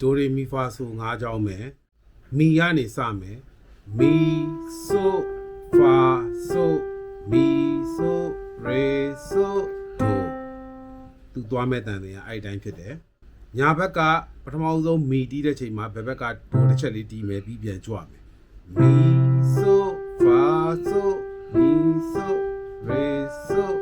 ဒိုရေမီဖာဆို၅ကြောင်းမယ်မီကနေစမယ်မီဆိုဖာဆိုမီဆိုရေဆိုဒိုသူသွားမဲ့တန်တယ်ကအဲ့ဒီတိုင်းဖြစ်တယ်ညာဘက်ကပထမဆုံးမီတီးတဲ့ချိန်မှာဘယ်ဘက်ကဒိုတစ်ချက်လေးတီးမယ်ပြီးပြန်ကြွမယ်မီဆိုဖာဆိုမီဆိုရေဆို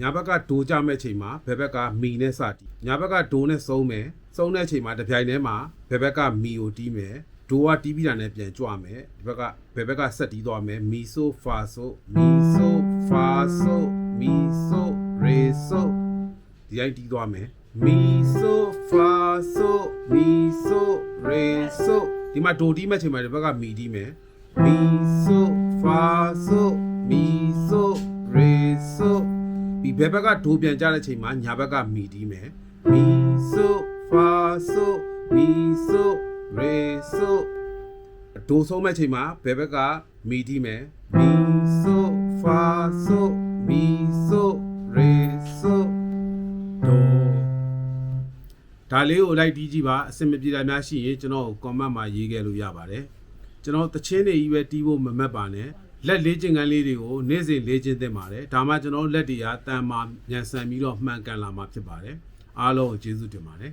ညာဘက်ကဒိုကြမဲ့ချိန်မှာဘယ်ဘက်ကမီနဲ့စတီးညာဘက်ကဒိုနဲ့စုံးမယ်စုံးတဲ့ချိန်မှာတစ်ပြိုင်တည်းမှာဘယ်ဘက်ကမီကိုတီးမယ်ဒိုကတီးပြီးတာနဲ့ပြန်ကြွမယ်ဒီဘက်ကဘယ်ဘက်ကဆက်တီးသွားမယ်မီဆိုဖာဆိုမီဆိုဖာဆိုမီဆိုရေဆိုဒီတိုင်းတီးသွားမယ်မီဆိုဖာဆိုမီဆိုရေဆိုဒီမှာဒိုတီးမဲ့ချိန်မှာဒီဘက်ကမီတီးမယ်မီဆိုဖာဆိုမီဆိုရေဆို ဒီဘက်ဘက်ကဒိုးပြန်ကြတဲ့ချိန်မှာညာဘက်ကမီတီးမယ်မီဆိုဖာဆိုမီဆိုရေဆိုဒိုးဆုံးမဲ့ချိန်မှာဘယ်ဘက်ကမီတီးမယ်မီဆိုဖာဆိုမီဆိုရေဆိုဒိုးဒါလေးကိုလိုက်တီးကြည့်ပါအစင်မပြေတာများရှိရင်ကျွန်တော်ကို comment မှာရေးခဲ့လို့ရပါတယ်ကျွန်တော်တချင်းတွေကြီးပဲတီးဖို့မမက်ပါနဲ့ လက်လေးကျင်ကန်းလေးတွေကိုနေ့စဉ်လေးကျင်သင့်ပါတယ်ဒါမှကျွန်တော်တို့လက်တွေကတန်မာညံဆန်ပြီးတော့မှန်ကန်လာမှာဖြစ်ပါတယ်အားလုံးကိုကျေးဇူးတင်ပါတယ်